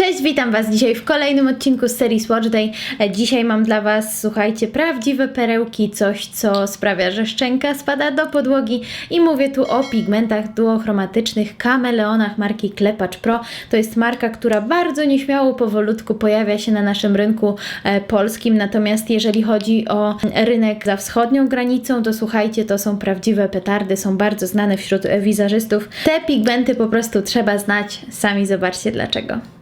Cześć, witam Was dzisiaj w kolejnym odcinku z serii Watch Day. E, Dzisiaj mam dla Was, słuchajcie, prawdziwe perełki, coś co sprawia, że szczęka spada do podłogi i mówię tu o pigmentach duochromatycznych, kameleonach marki Klepacz Pro. To jest marka, która bardzo nieśmiało, powolutku pojawia się na naszym rynku e, polskim, natomiast jeżeli chodzi o rynek za wschodnią granicą, to słuchajcie, to są prawdziwe petardy, są bardzo znane wśród e, wizerzystów. Te pigmenty po prostu trzeba znać, sami zobaczcie dlaczego.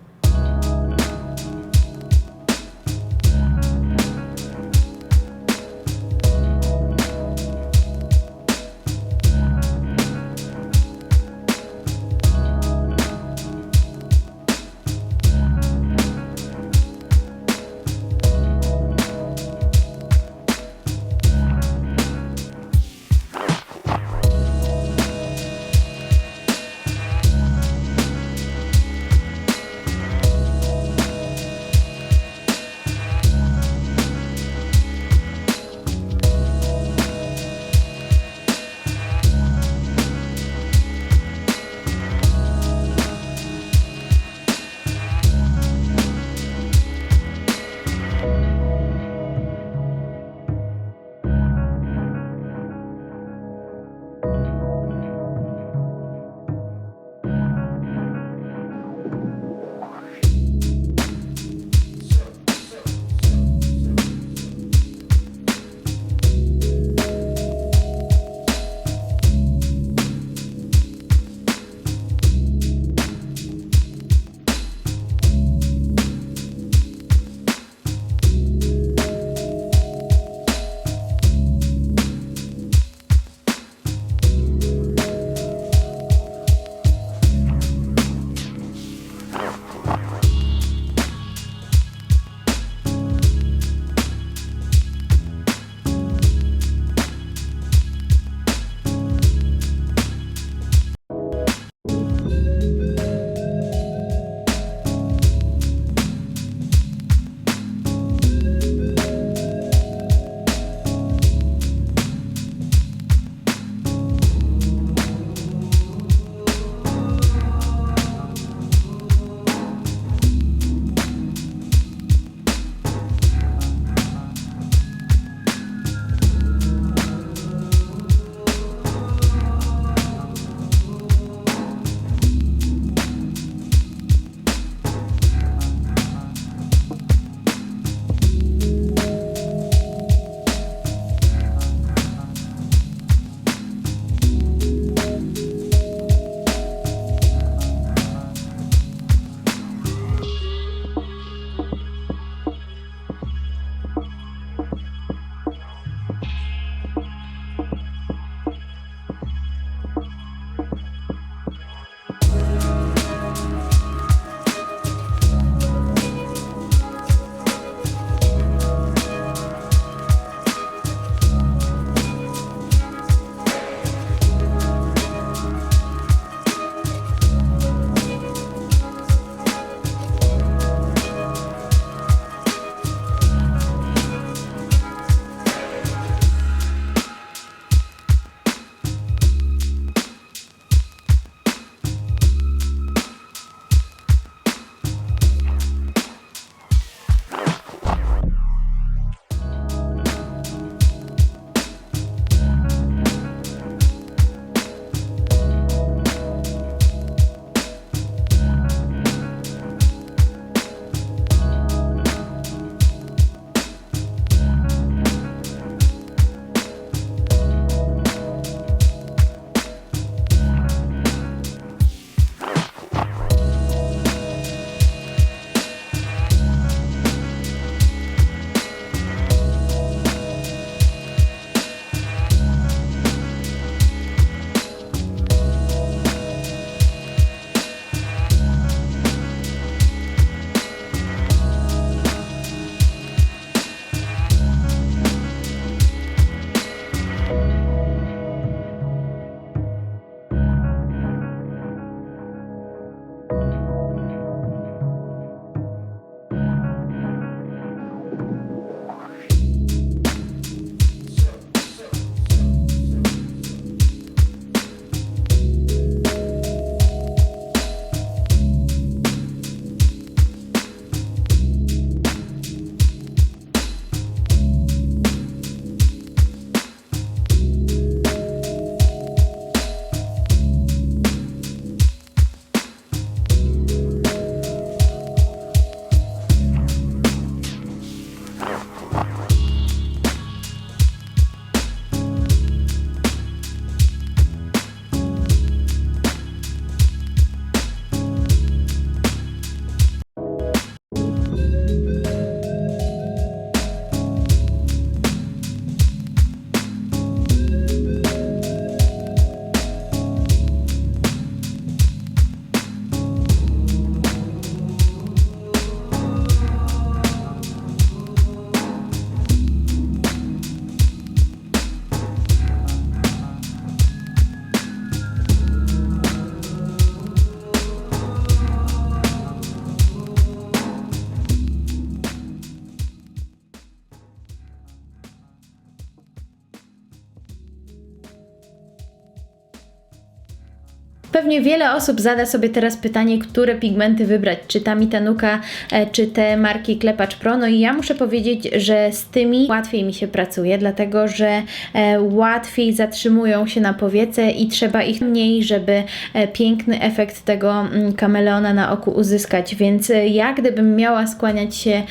Pewnie wiele osób zada sobie teraz pytanie, które pigmenty wybrać, czy ta Mitanuka, e, czy te marki Klepacz Pro. No i ja muszę powiedzieć, że z tymi łatwiej mi się pracuje, dlatego że e, łatwiej zatrzymują się na powiece i trzeba ich mniej, żeby e, piękny efekt tego mm, kameleona na oku uzyskać. Więc ja gdybym miała skłaniać się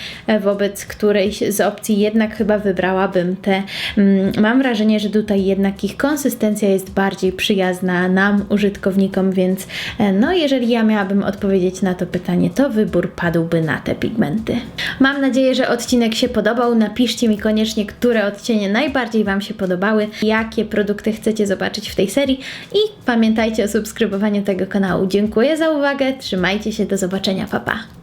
wobec którejś z opcji, jednak chyba wybrałabym te. Mm, Mam wrażenie, że tutaj jednak ich konsystencja jest bardziej przyjazna nam, użytkownikom, więc e, no jeżeli ja miałabym odpowiedzieć na to pytanie, to wybór padłby na te pigmenty. Mam nadzieję, że odcinek się podobał. Napiszcie mi koniecznie, które odcienie najbardziej Wam się podobały, jakie produkty chcecie zobaczyć w tej serii i pamiętajcie o subskrybowaniu tego kanału. Dziękuję za uwagę, trzymajcie się, do zobaczenia, pa pa!